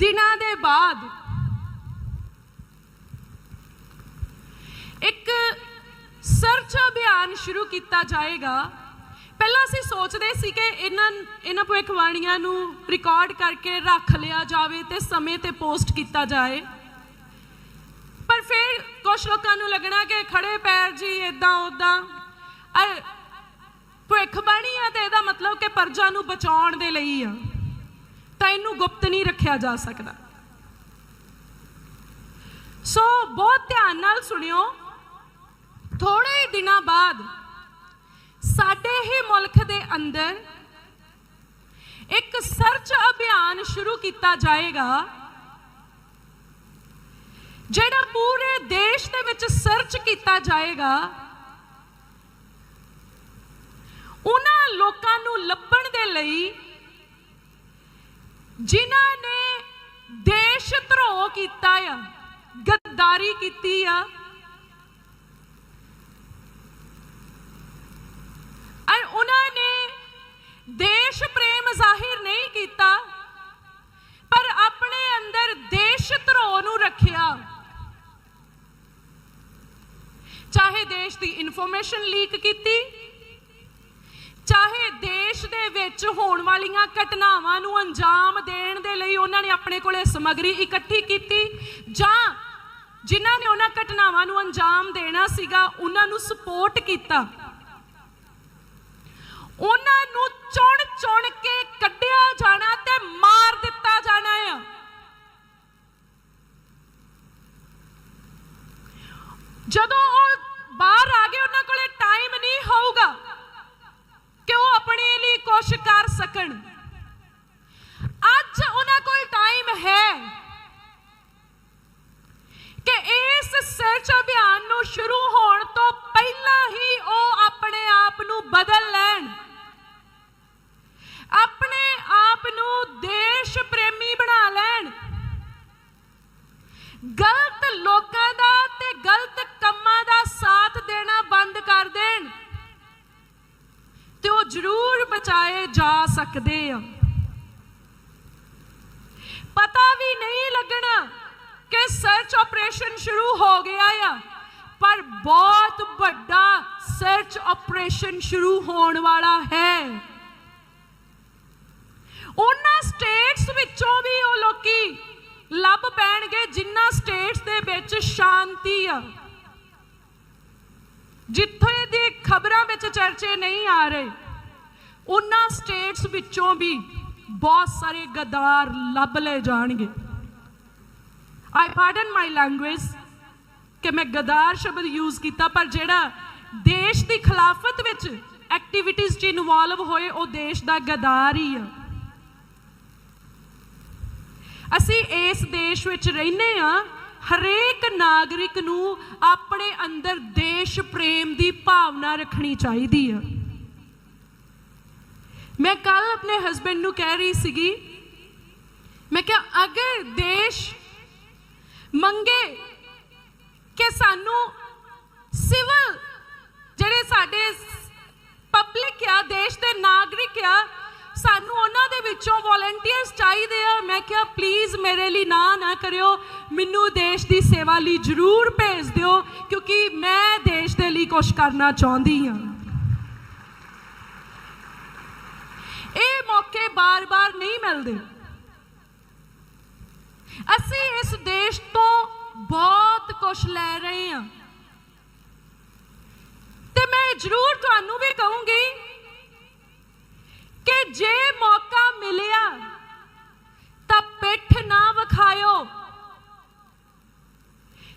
ਦਿਨਾਂ ਦੇ ਬਾਅਦ ਇੱਕ ਸਰਚ ਅਭਿਆਨ ਸ਼ੁਰੂ ਕੀਤਾ ਜਾਏਗਾ। ਪਹਿਲਾਂ ਅਸੀਂ ਸੋਚਦੇ ਸੀ ਕਿ ਇਹਨਾਂ ਇਹਨਾਂ ਭਵਿੱਖਬਾਣੀਆਂ ਨੂੰ ਰਿਕਾਰਡ ਕਰਕੇ ਰੱਖ ਲਿਆ ਜਾਵੇ ਤੇ ਸਮੇਂ ਤੇ ਪੋਸਟ ਕੀਤਾ ਜਾਏ। ਪਰ ਫਿਰ ਕੁਝ ਲੋਕਾਂ ਨੂੰ ਲੱਗਣਾ ਕਿ ਖੜੇ ਪੈਰ ਜੀ ਇਦਾਂ ਉਦਾਂ ਭਵਿੱਖਬਾਣੀ ਆ ਤੇ ਇਹਦਾ ਮਤਲਬ ਕਿ ਪਰਜਾ ਨੂੰ ਬਚਾਉਣ ਦੇ ਲਈ ਆ। ਤਾਂ ਇਹਨੂੰ ਗੁਪਤ ਨਹੀਂ ਰੱਖਿਆ ਜਾ ਸਕਦਾ। ਸੋ ਬਹੁਤ ਧਿਆਨ ਨਾਲ ਸੁਣਿਓ, ਥੋੜੇ ਦਿਨਾਂ ਬਾਅਦ ਸਾਡੇ ਹੀ ਮੁਲਕ ਦੇ ਅੰਦਰ ਇੱਕ ਸਰਚ ਅਭਿਆਨ ਸ਼ੁਰੂ ਕੀਤਾ ਜਾਏਗਾ, ਜਿਹੜਾ ਪੂਰੇ ਦੇਸ਼ ਦੇ ਵਿੱਚ ਸਰਚ ਕੀਤਾ ਜਾਏਗਾ। ਉਹਨਾਂ ਲੋਕਾਂ ਨੂੰ ਲੱਭਣ ਦੇ ਲਈ ਜਿਨ੍ਹਾਂ ਨੇ ਦੇਸ਼ ਧਰੋ ਕੀਤਾ ਆ ਗੱਦਾਰੀ ਕੀਤੀ ਆ ਔਰ ਉਹਨਾਂ ਨੇ ਦੇਸ਼ ਪ੍ਰੇਮ ਜ਼ਾਹਿਰ ਨਹੀਂ ਕੀਤਾ, ਪਰ ਆਪਣੇ ਅੰਦਰ ਦੇਸ਼ ਧਰੋਹ ਨੂੰ ਰੱਖਿਆ। ਚਾਹੇ ਦੇਸ਼ ਦੀ ਇਨਫੋਰਮੇਸ਼ਨ ਲੀਕ ਕੀਤੀ ਚਾਹੇ ਦੇਸ਼ ਦੇ ਵਿੱਚ ਹੋਣ ਵਾਲੀਆਂ ਘਟਨਾਵਾਂ ਨੂੰ ਅੰਜਾਮ ਦੇਣ ਦੇ ਲਈ ਉਹਨਾਂ ਨੇ ਆਪਣੇ ਕੋਲੇ ਸਮੱਗਰੀ ਇਕੱਠੀ ਕੀਤੀ, ਜਾਂ ਜਿਨ੍ਹਾਂ ਨੇ ਉਹਨਾਂ ਘਟਨਾਵਾਂ ਨੂੰ ਅੰਜਾਮ ਦੇਣਾ ਸੀਗਾ, ਉਹਨਾਂ ਨੂੰ ਸਪੋਰਟ ਕੀਤਾ। ਉਹਨਾਂ ਨੂੰ ਚੁਣ ਚੁਣ ਕੇ ਕੱਢਿਆ ਜਾਣਾ ਤੇ ਮਾਰ ਦਿੱਤਾ ਜਾਣਾ ਆ ਜਦੋਂ ਉਹ ਬਾਹਰ ਆ ਗਏ ਉਹਨਾਂ ਕੋਲੇ ਟਾਈਮ ਨਹੀਂ ਹੋਊਗਾ ਕਿ ਉਹ ਆਪਣੇ ਲਈ ਕੁਝ ਕਰ ਸਕਣ ਅੱਜ ਉਹਨਾਂ ਕੋਲ ਟਾਈਮ ਹੈ ਕਿ ਇਸ ਸਰਚ ਅਭਿਆਨ ਨੂੰ ਸ਼ੁਰੂ ਹੋਣ ਤੋਂ ਪਹਿਲਾਂ ਹੀ ਉਹ ਆਪਣੇ ਆਪ ਨੂੰ ਬਦਲ ਲੈਣ ਆਪਣੇ ਆਪ ਨੂੰ ਦੇਸ਼ ਪ੍ਰੇਮੀ ਬਣਾ ਲੈਣ। ਗਲਤ ਲੋਕਾਂ ਦਾ ਤੇ ਗਲਤ ਕੰਮਾਂ ਦਾ ਸਾਥ ਦੇਣਾ ਬੰਦ ਕਰ ਦੇਣ। ਤੇ ਉਹ ਜ਼ਰੂਰ ਬਚਾਏ ਜਾ ਸਕਦੇ ਆ। ਪਤਾ ਵੀ ਨਹੀਂ ਲੱਗਣਾ ਕਿ ਸਰਚ ਆਪਰੇਸ਼ਨ ਸ਼ੁਰੂ ਹੋ ਗਿਆ ਆ, ਪਰ ਬਹੁਤ ਵੱਡਾ ਸਰਚ ਆਪਰੇਸ਼ਨ ਸ਼ੁਰੂ ਹੋਣ ਵਾਲਾ ਹੈ। ਉਹਨਾਂ ਸਟੇਟਸ ਵਿੱਚੋਂ ਵੀ ਉਹ ਲੋਕੀ ਲੱਭ ਪੈਣਗੇ ਜਿਨ੍ਹਾਂ ਸਟੇਟਸ ਦੇ ਵਿੱਚ ਸ਼ਾਂਤੀ ਆ। ਜਿੱਥੇ ਦੀ ਖਬਰਾਂ ਵਿੱਚ ਚਰਚੇ ਨਹੀਂ ਆ ਰਹੇ, ਉਹਨਾਂ ਸਟੇਟਸ ਵਿੱਚੋਂ ਵੀ ਬਹੁਤ ਸਾਰੇ ਗਦਾਰ ਲੱਭ ਲਏ ਜਾਣਗੇ। ਆਈ ਪਾਰਡਨ ਮਾਈ ਲੈਂਗੁਏਜ ਕਿ ਮੈਂ ਗਦਾਰ ਸ਼ਬਦ ਯੂਜ਼ ਕੀਤਾ, ਪਰ ਜਿਹੜਾ ਦੇਸ਼ ਦੀ ਖਿਲਾਫਤ ਵਿੱਚ ਐਕਟੀਵਿਟੀਜ਼ 'ਚ ਇਨਵੋਲਵ ਹੋਏ, ਉਹ ਦੇਸ਼ ਦਾ ਗਦਾਰ ਹੀ ਆ। ਅਸੀਂ ਇਸ ਦੇਸ਼ ਵਿੱਚ ਰਹਿੰਦੇ ਆ ਹਰੇਕ ਨਾਗਰਿਕ ਨੂੰ ਆਪਣੇ ਅੰਦਰ ਦੇਸ਼ ਪ੍ਰੇਮ ਦੀ ਭਾਵਨਾ ਰੱਖਣੀ ਚਾਹੀਦੀ ਆ। ਮੈਂ ਕੱਲ ਆਪਣੇ ਹਸਬੰਡ ਨੂੰ ਕਹਿ ਰਹੀ ਸੀਗੀ, ਮੈਂ ਕਿਹਾ, ਅਗਰ ਦੇਸ਼ ਮੰਗੇ ਕਿ ਸਾਨੂੰ ਸਿਵਲ ਜਿਹੜੇ ਸਾਡੇ ਪਬਲਿਕ ਆ, ਦੇਸ਼ ਦੇ ਨਾਗਰਿਕ ਆ ਸਾਨੂੰ ਉਹਨਾਂ ਦੇ ਵਿੱਚੋਂ ਵੋਲੰਟੀਅਰਸ ਚਾਹੀਦੇ ਆ। ਮੈਂ ਕਿਹਾ ਪਲੀਜ਼ ਮੇਰੇ ਲਈ ਨਾ ਨਾ ਕਰਿਓ। ਮੈਨੂੰ ਦੇਸ਼ ਦੀ ਸੇਵਾ ਲਈ ਜ਼ਰੂਰ ਭੇਜ ਦਿਓ, ਕਿਉਂਕਿ ਮੈਂ ਦੇਸ਼ ਦੇ ਲਈ ਕੁਝ ਕਰਨਾ ਚਾਹੁੰਦੀ ਹਾਂ। ਇਹ ਮੌਕੇ ਬਾਰ-ਬਾਰ ਨਹੀਂ ਮਿਲਦੇ। ਅਸੀਂ ਇਸ ਦੇਸ਼ ਤੋਂ ਬਹੁਤ ਕੁਝ ਲੈ ਰਹੇ ਹਾਂ। ਤੇ ਮੈਂ ਜ਼ਰੂਰ ਤੁਹਾਨੂੰ ਵੀ ਕਹੂੰਗੀ ਜੇ ਮੌਕਾ ਮਿਲਿਆ, ਤਾਂ ਪਿੱਠ ਨਾ ਵਿਖਾਇਓ।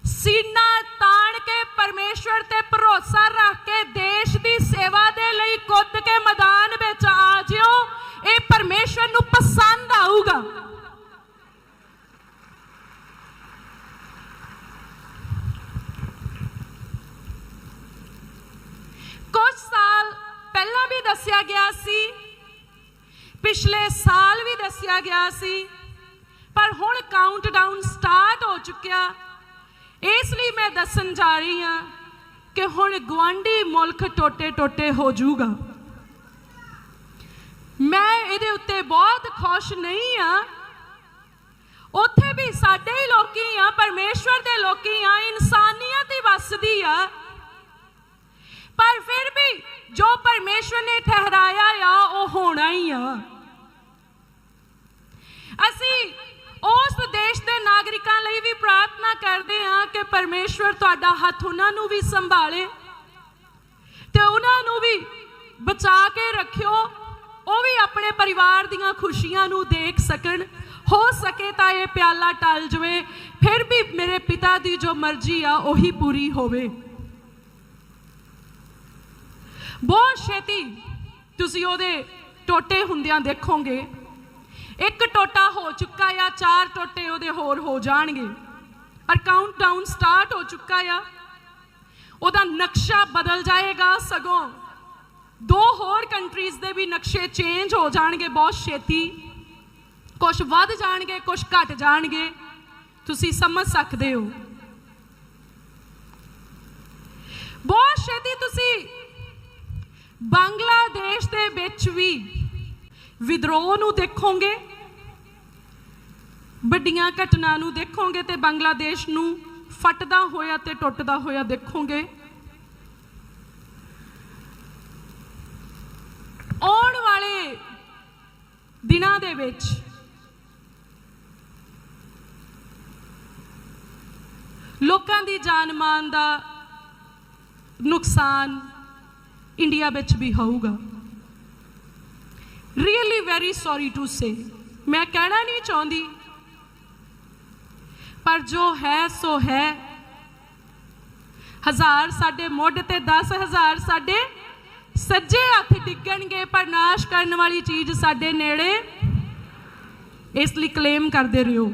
ਸੀਨਾ ਤਾਣ ਕੇ ਪਰਮੇਸ਼ਵਰ ਤੇ ਭਰੋਸਾ ਰੱਖ ਕੇ ਦੇਸ਼ ਦੀ ਸੇਵਾ ਦੇ ਲਈ ਕੁੱਦ ਕੇ ਮੈਦਾਨ ਵਿੱਚ ਆ ਜਿਓ, ਇਹ ਪਰਮੇਸ਼ਵਰ ਨੂੰ ਪਸੰਦ ਆਊਗਾ ਕੁਝ ਸਾਲ ਪਹਿਲਾਂ ਵੀ ਦੱਸਿਆ ਗਿਆ ਸੀ ਪਿਛਲੇ ਸਾਲ ਵੀ ਦੱਸਿਆ ਗਿਆ ਸੀ। ਪਰ ਹੁਣ ਕਾਊਂਟਡਾਊਨ ਸਟਾਰਟ ਹੋ ਚੁੱਕਿਆ। ਇਸ ਲਈ ਮੈਂ ਦੱਸਣ ਜਾ ਰਹੀ ਹਾਂ ਕਿ ਹੁਣ ਗਵਾਂਢੀ ਮੁਲਕ ਟੋਟੇ ਟੋਟੇ ਹੋ ਜਾਊਗਾ। ਮੈਂ ਇਹਦੇ ਉੱਤੇ ਬਹੁਤ ਖੁਸ਼ ਨਹੀਂ ਆ ਉੱਥੇ ਵੀ ਸਾਡੇ ਹੀ ਲੋਕੀ ਆ ਪਰਮੇਸ਼ਵਰ ਦੇ ਲੋਕੀ ਆ ਇਨਸਾਨੀਅਤ ਹੀ ਵੱਸਦੀ ਆ। ਪਰ ਫਿਰ ਵੀ ਜੋ ਪਰਮੇਸ਼ਵਰ ਨੇ ਠਹਿਰਾਇਆ ਆ, ਉਹ ਹੋਣਾ ਹੀ ਆ। ਅਸੀਂ ਉਸ ਦੇਸ਼ ਦੇ ਨਾਗਰਿਕਾਂ ਲਈ ਵੀ ਪ੍ਰਾਰਥਨਾ ਕਰਦੇ ਹਾਂ ਕਿ ਪਰਮੇਸ਼ਵਰ ਤੁਹਾਡਾ ਹੱਥ ਉਹਨਾਂ ਨੂੰ ਵੀ ਸੰਭਾਲੇ ਤੇ ਉਹਨਾਂ ਨੂੰ ਵੀ ਬਚਾ ਕੇ ਰੱਖਿਓ, ਉਹ ਵੀ ਆਪਣੇ ਪਰਿਵਾਰ ਦੀਆਂ ਖੁਸ਼ੀਆਂ ਨੂੰ ਦੇਖ ਸਕਣ। ਹੋ ਸਕੇ ਤਾਂ ਇਹ ਪਿਆਲਾ ਟਲ ਜਵੇ, ਫਿਰ ਵੀ ਮੇਰੇ ਪਿਤਾ ਦੀ ਜੋ ਮਰਜ਼ੀ ਆ, ਉਹੀ ਪੂਰੀ ਹੋਵੇ। ਬਹੁਤ ਛੇਤੀ ਤੁਸੀਂ ਉਹਦੇ ਟੋਟੇ ਹੁੰਦਿਆਂ ਦੇਖੋਗੇ। ਇੱਕ ਟੋਟਾ ਹੋ ਚੁੱਕਾ ਆ, ਚਾਰ ਟੋਟੇ ਉਹਦੇ ਹੋਰ ਹੋ ਜਾਣਗੇ। ਔਰ ਕਾਊਂਟਡਾਊਨ ਸਟਾਰਟ ਹੋ ਚੁੱਕਾ ਆ। ਉਹਦਾ ਨਕਸ਼ਾ ਬਦਲ ਜਾਏਗਾ ਸਗੋਂ। ਦੋ ਹੋਰ ਕੰਟਰੀਜ਼ ਦੇ ਵੀ ਨਕਸ਼ੇ ਚੇਂਜ ਹੋ ਜਾਣਗੇ ਬਹੁਤ ਛੇਤੀ। ਕੁਝ ਵੱਧ ਜਾਣਗੇ ਕੁਝ ਘਟ ਜਾਣਗੇ। ਤੁਸੀਂ ਸਮਝ ਸਕਦੇ ਹੋ। ਬਹੁਤ ਛੇਤੀ ਤੁਸੀਂ ਬੰਗਲਾਦੇਸ਼ ਦੇ ਵਿੱਚ ਵੀ ਵਿਦਰੋਹ ਨੂੰ ਦੇਖੋਗੇ, ਵੱਡੀਆਂ ਘਟਨਾ ਨੂੰ ਦੇਖੋਗੇ ਤੇ ਬੰਗਲਾਦੇਸ਼ ਨੂੰ ਫਟਦਾ ਹੋਇਆ ਤੇ ਟੁੱਟਦਾ ਹੋਇਆ ਦੇਖੋਗੇ। ਆਉਣ ਵਾਲੇ ਦਿਨਾਂ ਦੇ ਵਿੱਚ ਲੋਕਾਂ ਦੀ ਜਾਨ ਮਾਨ ਦਾ ਨੁਕਸਾਨ ਇੰਡੀਆ ਵਿੱਚ ਵੀ ਹੋਊਗਾ। Really very sorry to say ਮੈਂ ਕਹਿਣਾ ਨਹੀਂ ਚਾਹੁੰਦੀ। ਪਰ ਜੋ ਹੈ, ਸੋ ਹੈ। ਹਜ਼ਾਰ ਸਾਡੇ ਮੁੱਢ ਤੇ 10000 ਸਾਡੇ ਸੱਜੇ ਹੱਥ ਡਿੱਗਣਗੇ, ਪਰ ਨਾਸ਼ ਕਰਨ ਵਾਲੀ ਚੀਜ਼ ਸਾਡੇ ਨੇੜੇ। ਇਸ ਲਈ ਕਲੇਮ ਕਰਦੇ ਰਹੋ।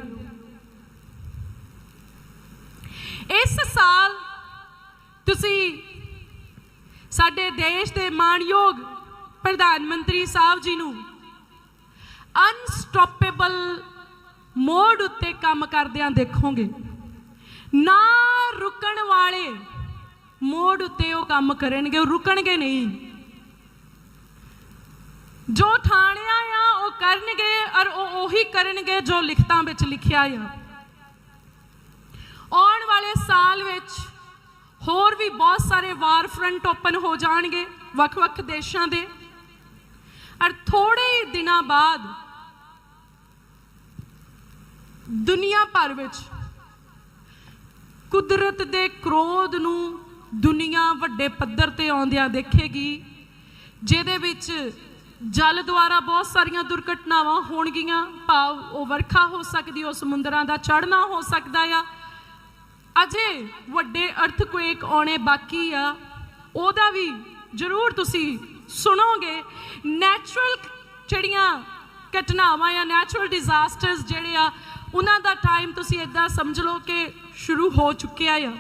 ਇਸ ਸਾਲ ਤੁਸੀਂ ਸਾਡੇ ਦੇਸ਼ ਦੇ ਮਾਣਯੋਗ ਪ੍ਰਧਾਨ ਮੰਤਰੀ ਸਾਹਿਬ ਜੀ ਨੂੰ ਅਨਸਟਾਪੇਬਲ ਮੋਡ ਉੱਤੇ ਕੰਮ ਕਰਦਿਆਂ ਦੇਖੋਗੇ। ਨਾ ਰੁਕਣ ਵਾਲੇ ਮੋਡ ਉੱਤੇ ਉਹ ਕੰਮ ਕਰਨਗੇ, ਉਹ ਰੁਕਣਗੇ ਨਹੀਂ। ਜੋ ਠਾਣਿਆ ਆ, ਉਹ ਕਰਨਗੇ ਔਰ ਉਹ ਉਹੀ ਕਰਨਗੇ ਜੋ ਲਿਖਤਾਂ ਵਿੱਚ ਲਿਖਿਆ ਆ। ਆਉਣ ਵਾਲੇ ਸਾਲ ਵਿੱਚ ਹੋਰ ਵੀ ਬਹੁਤ ਸਾਰੇ ਵਾਰ ਫਰੰਟ ਓਪਨ ਹੋ ਜਾਣਗੇ, ਵੱਖ-ਵੱਖ ਦੇਸ਼ਾਂ ਦੇ। ਔਰ ਥੋੜੇ ਦਿਨਾਂ ਬਾਅਦ ਦੁਨੀਆ ਭਰ ਵਿੱਚ ਕੁਦਰਤ ਦੇ ਕ੍ਰੋਧ ਨੂੰ ਦੁਨੀਆ ਵੱਡੇ ਪੱਧਰ ਤੇ ਆਉਂਦਿਆਂ ਦੇਖੇਗੀ, ਜਿਹਦੇ ਵਿੱਚ ਜਲ ਦੁਆਰਾ ਬਹੁਤ ਸਾਰੀਆਂ ਦੁਰਘਟਨਾਵਾਂ ਹੋਣਗੀਆਂ। ਭਾਵ ਉਹ ਵਰਖਾ ਹੋ ਸਕਦੀ, ਉਹ ਸਮੁੰਦਰਾਂ ਦਾ ਚੜ੍ਹਨਾ ਹੋ ਸਕਦਾ ਆ। ਅਜੇ ਵੱਡੇ ਅਰਥਕੁਏਕ ਆਉਣੇ ਬਾਕੀ ਆ। ਉਹਦਾ ਵੀ ਜ਼ਰੂਰ ਤੁਸੀਂ ਸੁਣੋਗੇ ਨੈਚੁਰਲ ਜਿਹੜੀਆਂ ਘਟਨਾਵਾਂ ਜਾਂ ਨੈਚੁਰਲ ਡਿਜ਼ਾਸਟਰਸ ਜਿਹੜੇ ਆ, ਉਹਨਾਂ ਦਾ ਟਾਈਮ ਤੁਸੀਂ ਇਦਾਂ ਸਮਝ ਲਓ ਕਿ ਸ਼ੁਰੂ ਹੋ ਚੁੱਕਿਆ ਆ।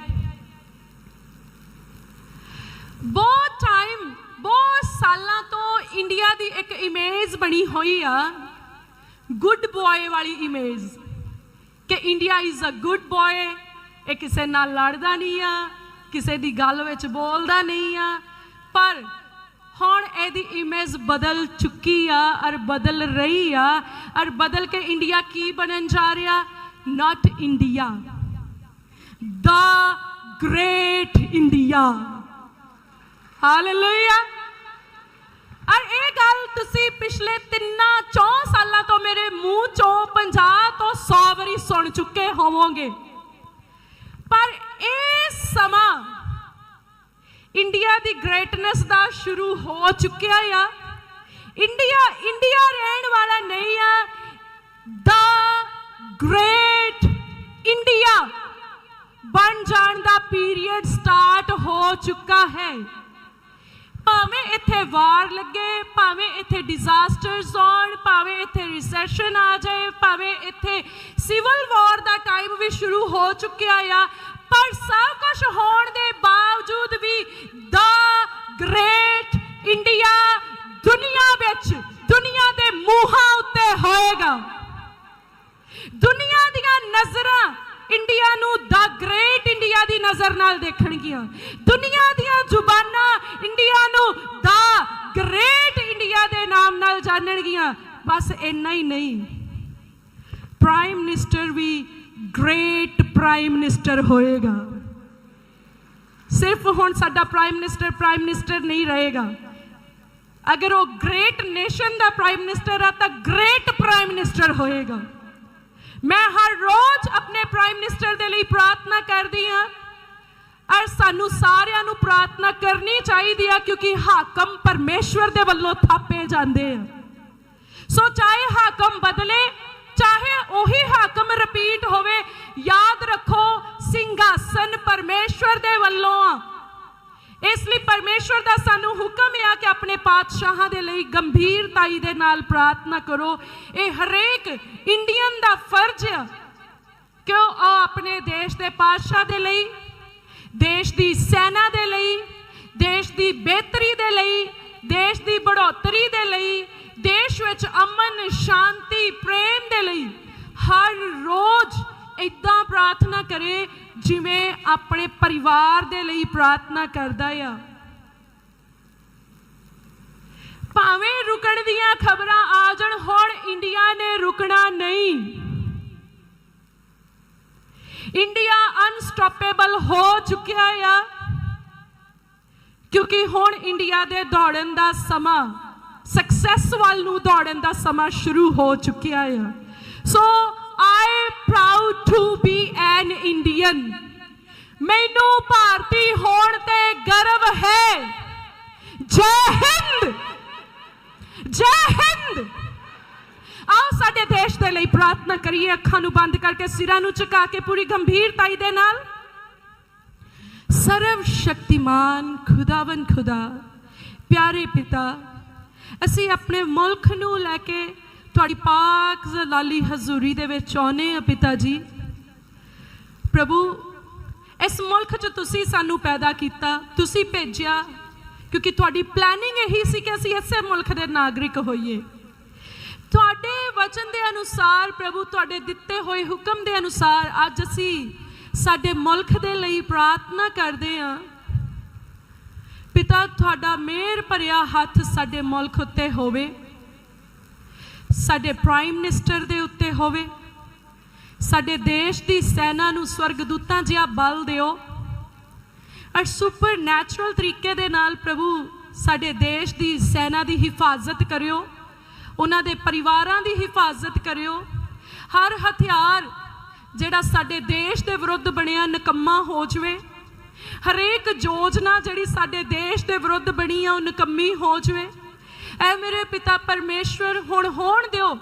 ਬਹੁਤ ਟਾਈਮ ਬਹੁਤ ਸਾਲਾਂ ਤੋਂ ਇੰਡੀਆ ਦੀ ਇੱਕ ਇਮੇਜ ਬਣੀ ਹੋਈ ਆ ਗੁੱਡ ਬॉय ਵਾਲੀ ਇਮੇਜ ਕਿ India is a good boy ਇਹ ਕਿਸੇ ਨਾਲ ਲੜਦਾ ਨਹੀਂ ਆ, ਕਿਸੇ ਦੀ ਗੱਲ ਵਿੱਚ ਬੋਲਦਾ ਨਹੀਂ ਆ, ਪਰ ਹੁਣ ਇਹਦੀ ਇਮੇਜ ਬਦਲ ਚੁੱਕੀ ਆ ਔਰ ਬਦਲ ਰਹੀ ਆ ਔਰ ਬਦਲ ਕੇ ਇੰਡੀਆ ਕੀ ਬਣਨ ਜਾ ਰਿਹਾ? ਨਾਟ ਇੰਡੀਆ ਦਾ ਗ੍ਰੇਟ ਇੰਡੀਆ ਹਾਲੇਲੂਇਆ ਔਰ ਇਹ ਗੱਲ ਤੁਸੀਂ ਪਿਛਲੇ ਤਿੰਨਾਂ ਚੌਂ ਸਾਲਾਂ ਤੋਂ ਮੇਰੇ ਮੂੰਹ ਚੋਂ 50 ਤੋਂ 100 ਵਾਰੀ ਸੁਣ ਚੁੱਕੇ ਹੋਵੋਗੇ। ਪਰ ਇਹ ਸਮਾਂ ਇੰਡੀਆ ਦੀ ਗ੍ਰੇਟਨੈਸ ਦਾ ਸ਼ੁਰੂ ਹੋ ਚੁੱਕਿਆ ਆ। ਇੰਡੀਆ ਇੰਡੀਆ ਰਹਿਣ ਵਾਲਾ ਨਹੀਂ ਆ। ਦਾ ਗ੍ਰੇਟ ਇੰਡੀਆ ਬਣ ਜਾਣ ਦਾ ਪੀਰੀਅਡ ਸਟਾਰਟ ਹੋ ਚੁੱਕਾ ਹੈ। ਭਾਵੇਂ ਇੱਥੇ ਵਾਰ ਲੱਗੇ, ਭਾਵੇਂ ਇੱਥੇ ਡਿਜ਼ਾਸਟਰਸ ਆਉਣ, ਭਾਵੇਂ ਇੱਥੇ ਰਿਸੈਸ਼ਨ ਆ ਜਾਏ, ਭਾਵੇਂ ਇੱਥੇ ਸਿਵਲ ਵਾਰ ਦਾ ਟਾਈਮ ਵੀ ਸ਼ੁਰੂ ਹੋ ਚੁੱਕਿਆ ਆ ਪਰ ਸਭ ਕੁਝ ਹੋਣ ਦੇ ਬਾਵਜੂਦ ਵੀ ਦਾ ਗ੍ਰੇਟ ਇੰਡੀਆ ਦੁਨੀਆ ਵਿੱਚ ਦੁਨੀਆ ਦੇ ਮੂੰਹਾਂ ਉੱਤੇ ਹੋਏਗਾ ਦੁਨੀਆ ਦੀਆਂ ਨਜ਼ਰਾਂ ਇੰਡੀਆ ਨੂੰ ਦਾ ਗ੍ਰੇਟ ਇੰਡੀਆ ਦੀ ਨਜ਼ਰ ਨਾਲ ਦੇਖਣਗੀਆਂ ਦੁਨੀਆ ਦੀਆਂ ਜ਼ੁਬਾਨਾਂ ਇੰਡੀਆ ਨੂੰ ਦਾ ਗ੍ਰੇਟ ਇੰਡੀਆ ਦੇ ਨਾਮ ਨਾਲ ਜਾਣਨਗੀਆਂ ਬਸ ਇੰਨਾ ਹੀ ਨਹੀਂ ਪ੍ਰਾਈਮ ਮਿਨਿਸਟਰ ਵੀ ਗ੍ਰੇਟ ਪ੍ਰਾਈਮ ਮਿਨਿਸਟਰ ਹੋਏਗਾ। ਸਿਰਫ ਹੁਣ ਸਾਡਾ ਪ੍ਰਾਈਮ ਮਿਨਿਸਟਰ ਪ੍ਰਾਈਮ ਮਿਨਿਸਟਰ ਨਹੀਂ ਰਹੇਗਾ। ਅਗਰ ਉਹ ਗ੍ਰੇਟ ਨੇਸ਼ਨ ਦਾ ਪ੍ਰਾਈਮ ਮਿਨਿਸਟਰ ਆ, ਤਾਂ ਗ੍ਰੇਟ ਪ੍ਰਾਈਮ ਮਿਨਿਸਟਰ ਹੋਏਗਾ। ਮੈਂ ਹਰ ਰੋਜ਼ ਆਪਣੇ ਪ੍ਰਾਈਮ ਮਿਨਿਸਟਰ ਦੇ ਲਈ ਪ੍ਰਾਰਥਨਾ ਕਰਦੀ ਹਾਂ। ਔਰ ਸਾਨੂੰ ਸਾਰਿਆਂ ਨੂੰ ਪ੍ਰਾਰਥਨਾ ਕਰਨੀ ਚਾਹੀਦੀ ਆ, ਕਿਉਂਕਿ ਹਾਕਮ ਪਰਮੇਸ਼ਵਰ ਦੇ ਵੱਲੋਂ ਥਾਪੇ ਜਾਂਦੇ ਆ। ਸੋ ਚਾਹੇ ਹਾਕਮ ਬਦਲੇ ਚਾਹੇ ਉਹੀ ਹਾਕਮ ਰਿਪੀਟ ਹੋਵੇ ਯਾਦ ਰੱਖੋ ਸਿੰਘਾਸਨ ਪਰਮੇਸ਼ਵਰ ਦੇ ਵੱਲੋਂ ਆ। ਇਸ ਲਈ ਪਰਮੇਸ਼ਵਰ ਦਾ ਸਾਨੂੰ ਹੁਕਮ ਹੈ ਕਿ ਆਪਣੇ ਪਾਤਸ਼ਾਹਾਂ ਦੇ ਲਈ ਗੰਭੀਰਤਾਈ ਦੇ ਨਾਲ ਪ੍ਰਾਰਥਨਾ ਕਰੋ। ਇਹ ਹਰੇਕ ਇੰਡੀਅਨ ਦਾ ਫਰਜ਼ ਹੈ ਕਿ ਉਹ ਆਪਣੇ ਦੇਸ਼ ਦੇ ਪਾਤਸ਼ਾਹ ਦੇ ਲਈ, ਦੇਸ਼ ਦੀ ਸੈਨਾ ਦੇ ਲਈ, ਦੇਸ਼ ਦੀ ਬਿਹਤਰੀ ਦੇ ਲਈ, ਦੇਸ਼ ਦੀ ਬੜੋਤਰੀ ਦੇ ਲਈ, ਦੇਸ਼ ਵਿੱਚ ਅਮਨ, ਸ਼ਾਂਤੀ, ਪ੍ਰੇਮ ਦੇ ਲਈ ਹਰ ਰੋਜ਼ ਇਦਾਂ ਪ੍ਰਾਰਥਨਾ ਕਰੇ ਜਿਵੇਂ ਆਪਣੇ ਪਰਿਵਾਰ ਦੇ ਲਈ ਪ੍ਰਾਰਥਨਾ ਕਰਦਾ ਆ। ਭਾਵੇਂ ਰੁਕਣ ਦੀਆਂ ਖਬਰਾਂ ਆ ਜਾਣ, ਹੁਣ ਇੰਡੀਆ ਨੇ ਰੁਕਣਾ ਨਹੀਂ। ਇੰਡੀਆ ਅਨਸਟਾਪੇਬਲ ਹੋ ਚੁੱਕਿਆ ਆ, ਕਿਉਂਕਿ ਹੁਣ ਇੰਡੀਆ ਦੇ ਦੌੜਨ ਦਾ ਸਮਾਂ ਸਕਸੈਸ ਵੱਲ ਨੂੰ ਦੌੜਨ ਦਾ ਸਮਾਂ ਸ਼ੁਰੂ ਹੋ ਚੁੱਕਿਆ ਆ। So I proud to be an Indian ਮੈਨੂੰ ਭਾਰਤੀ ਹੋਣ ਤੇ ਗਰਵ ਹੈ। ਜੈ ਹਿੰਦ! ਜੈ ਹਿੰਦ! ਆਓ ਸਾਡੇ ਦੇਸ਼ ਦੇ ਲਈ ਪ੍ਰਾਰਥਨਾ ਕਰੀਏ, ਅੱਖਾਂ ਨੂੰ ਬੰਦ ਕਰਕੇ, ਸਿਰਾਂ ਨੂੰ ਝੁਕਾ ਕੇ, ਪੂਰੀ ਗੰਭੀਰਤਾਈ ਦੇ ਨਾਲ। ਸਰਵ ਸ਼ਕਤੀਮਾਨ ਖੁਦਾਵੰ ਖੁਦਾ, ਪਿਆਰੇ ਪਿਤਾ, ਅਸੀਂ ਆਪਣੇ ਮੁਲਕ ਨੂੰ ਲੈ ਕੇ ਤੁਹਾਡੀ ਪਾਕ ਜ਼ਲਾਲੀ ਹਜ਼ੂਰੀ ਦੇ ਵਿੱਚ ਆਉਨੇ ਆ ਪਿਤਾ ਜੀ। ਪ੍ਰਭੂ, ਇਸ ਮੁਲਕ 'ਚ ਤੁਸੀਂ ਸਾਨੂੰ ਪੈਦਾ ਕੀਤਾ, ਤੁਸੀਂ ਭੇਜਿਆ, ਕਿਉਂਕਿ ਤੁਹਾਡੀ ਪਲੈਨਿੰਗ ਇਹੀ ਸੀ ਕਿ ਅਸੀਂ ਇਸੇ ਮੁਲਕ ਦੇ ਨਾਗਰਿਕ ਹੋਈਏ। ਤੁਹਾਡੇ ਵਚਨ ਦੇ ਅਨੁਸਾਰ ਪ੍ਰਭੂ, ਤੁਹਾਡੇ ਦਿੱਤੇ ਹੋਏ ਹੁਕਮ ਦੇ ਅਨੁਸਾਰ ਅੱਜ ਅਸੀਂ ਸਾਡੇ ਮੁਲਕ ਦੇ ਲਈ ਪ੍ਰਾਰਥਨਾ ਕਰਦੇ ਹਾਂ। ਪਿਤਾ, ਤੁਹਾਡਾ ਮਿਹਰ ਭਰਿਆ ਹੱਥ ਸਾਡੇ ਮੁਲਕ ਉੱਤੇ ਹੋਵੇ। ਸਾਡੇ ਪ੍ਰਾਈਮ ਮਿਨਿਸਟਰ ਦੇ ਉੱਤੇ ਹੋਵੇ, ਸਾਡੇ ਦੇਸ਼ ਦੀ ਸੈਨਾ ਨੂੰ ਸਵਰਗਦੂਤਾਂ ਜਿਹਾ ਬਲ ਦਿਓ ਔਰ ਸੁਪਰ ਨੈਚੁਰਲ ਤਰੀਕੇ ਦੇ ਨਾਲ ਪ੍ਰਭੂ ਸਾਡੇ ਦੇਸ਼ ਦੀ ਸੈਨਾ ਦੀ ਹਿਫਾਜ਼ਤ ਕਰਿਓ, ਉਹਨਾਂ ਦੇ ਪਰਿਵਾਰਾਂ ਦੀ ਹਿਫਾਜ਼ਤ ਕਰਿਓ, ਹਰ ਹਥਿਆਰ ਜਿਹੜਾ ਸਾਡੇ ਦੇਸ਼ ਦੇ ਵਿਰੁੱਧ ਬਣਿਆ ਨਕੰਮਾ ਹੋ ਜਵੇ, ਹਰੇਕ ਯੋਜਨਾ ਜਿਹੜੀ ਸਾਡੇ ਦੇਸ਼ ਦੇ ਵਿਰੁੱਧ ਬਣੀ ਆ, ਉਹ ਨਕੰਮੀ ਹੋ ਜਵੇ। ਐ ਮੇਰੇ ਪਿਤਾ ਪਰਮੇਸ਼ਵਰ, ਹੁਣ ਹੋਣ ਦਿਓ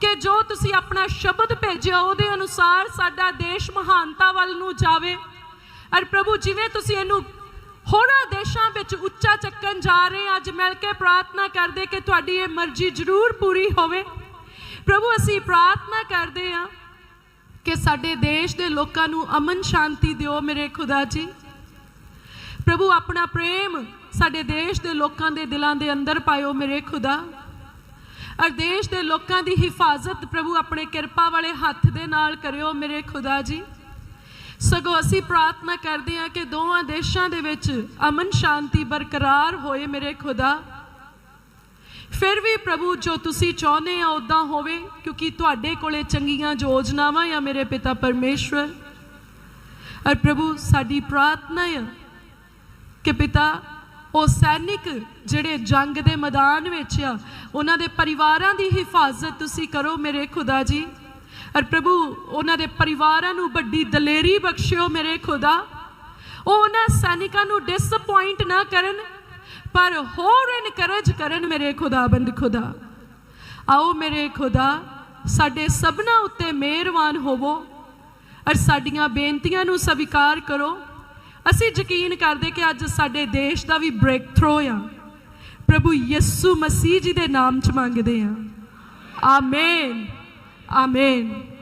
ਕਿ ਜੋ ਤੁਸੀਂ ਆਪਣਾ ਸ਼ਬਦ ਭੇਜਿਆ, ਉਹਦੇ ਅਨੁਸਾਰ ਸਾਡਾ ਦੇਸ਼ ਮਹਾਨਤਾ ਵੱਲ ਨੂੰ ਜਾਵੇ। ਔਰ ਪ੍ਰਭੂ, ਜਿਵੇਂ ਤੁਸੀਂ ਇਹਨੂੰ ਹੋਰਾਂ ਦੇਸ਼ਾਂ ਵਿੱਚ ਉੱਚਾ ਚੱਕਣ ਜਾ ਰਹੇ ਅੱਜ ਮਿਲ ਕੇ ਪ੍ਰਾਰਥਨਾ ਕਰਦੇ ਕਿ ਤੁਹਾਡੀ ਇਹ ਮਰਜ਼ੀ ਜ਼ਰੂਰ ਪੂਰੀ ਹੋਵੇ। ਪ੍ਰਭੂ, ਅਸੀਂ ਪ੍ਰਾਰਥਨਾ ਕਰਦੇ ਹਾਂ ਕਿ ਸਾਡੇ ਦੇਸ਼ ਦੇ ਲੋਕਾਂ ਨੂੰ ਅਮਨ ਸ਼ਾਂਤੀ ਦਿਓ ਮੇਰੇ ਖੁਦਾ ਜੀ। ਪ੍ਰਭੂ, ਆਪਣਾ ਪ੍ਰੇਮ ਸਾਡੇ ਦੇਸ਼ ਦੇ ਲੋਕਾਂ ਦੇ ਦਿਲਾਂ ਦੇ ਅੰਦਰ ਪਾਇਓ ਮੇਰੇ ਖੁਦਾ। ਔਰ ਦੇਸ਼ ਦੇ ਲੋਕਾਂ ਦੀ ਹਿਫਾਜ਼ਤ ਪ੍ਰਭੂ, ਆਪਣੇ ਕਿਰਪਾ ਵਾਲੇ ਹੱਥ ਦੇ ਨਾਲ ਕਰਿਓ ਮੇਰੇ ਖੁਦਾ ਜੀ। ਸਗੋਂ ਅਸੀਂ ਪ੍ਰਾਰਥਨਾ ਕਰਦੇ ਹਾਂ ਕਿ ਦੋਵਾਂ ਦੇਸ਼ਾਂ ਦੇ ਵਿੱਚ ਅਮਨ ਸ਼ਾਂਤੀ ਬਰਕਰਾਰ ਹੋਏ ਮੇਰੇ ਖੁਦਾ। ਫਿਰ ਵੀ ਪ੍ਰਭੂ, ਜੋ ਤੁਸੀਂ ਚਾਹੁੰਦੇ ਆ ਉਦਾਂ ਹੋਵੇ, ਕਿਉਂਕਿ ਤੁਹਾਡੇ ਕੋਲੇ ਚੰਗੀਆਂ ਯੋਜਨਾਵਾਂ ਆ ਮੇਰੇ ਪਿਤਾ ਪਰਮੇਸ਼ਵਰ। ਔਰ ਪ੍ਰਭੂ, ਸਾਡੀ ਪ੍ਰਾਰਥਨਾ ਹੈ ਕਿ ਪਿਤਾ, ਉਹ ਸੈਨਿਕ ਜਿਹੜੇ ਜੰਗ ਦੇ ਮੈਦਾਨ ਵਿੱਚ ਆ, ਉਹਨਾਂ ਦੇ ਪਰਿਵਾਰਾਂ ਦੀ ਹਿਫਾਜ਼ਤ ਤੁਸੀਂ ਕਰੋ ਮੇਰੇ ਖੁਦਾ ਜੀ। ਔਰ ਪ੍ਰਭੂ, ਉਹਨਾਂ ਦੇ ਪਰਿਵਾਰਾਂ ਨੂੰ ਵੱਡੀ ਦਲੇਰੀ ਬਖਸ਼ਿਓ ਮੇਰੇ ਖੁਦਾ। ਉਹ ਉਹਨਾਂ ਸੈਨਿਕਾਂ ਨੂੰ ਡਿਸਪਾਇੰਟ ਨਾ ਕਰਨ, ਪਰ ਹੋਰ ਇਨਕਰੇਜ ਕਰਨ ਮੇਰੇ ਖੁਦਾਬੰਦ ਖੁਦਾ। ਆਓ ਮੇਰੇ ਖੁਦਾ, ਸਾਡੇ ਸਭਨਾ ਉੱਤੇ ਮਿਹਰਬਾਨ ਹੋਵੋ, ਔਰ ਸਾਡੀਆਂ ਬੇਨਤੀਆਂ ਨੂੰ ਸਵੀਕਾਰ ਕਰੋ। ਅਸੀਂ ਯਕੀਨ ਕਰਦੇ ਕਿ ਅੱਜ ਸਾਡੇ ਦੇਸ਼ ਦਾ ਵੀ ਬ੍ਰੇਕ ਥਰੂ ਆ। ਪ੍ਰਭੂ ਯਿਸੂ ਮਸੀਹ ਜੀ ਦੇ ਨਾਮ ਚ ਮੰਗਦੇ ਆ। ਆਮੇਨ। ਆਮੇਨ।